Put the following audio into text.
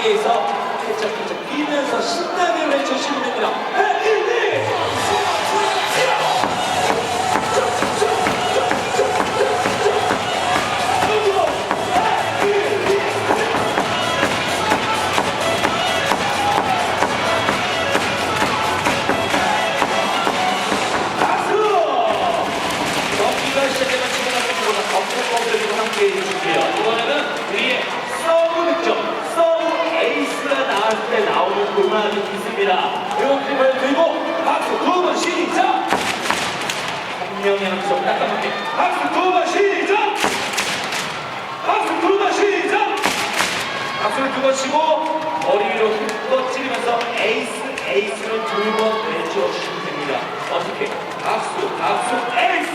자리에서 쾌적쾌적 뛰면서 신나게 외쳐주시면 됩니다. 함께 해주시고요. 이번에는 우리의 서브 득점, 서브 에이스가 나왔을 때 나오는 음악이 있습니다. 이렇게 들고 박수 두 번 시작! 한 명이 한손 닦아놓기 박수 두 번 시작! 박수 두 번 시작! 박수를 두 번 치고 머리 위로 힘껏 찌르면서 에이스 에이스를 두 번 외쳐주시면 됩니다. 어떻게? 박수 박수 에이스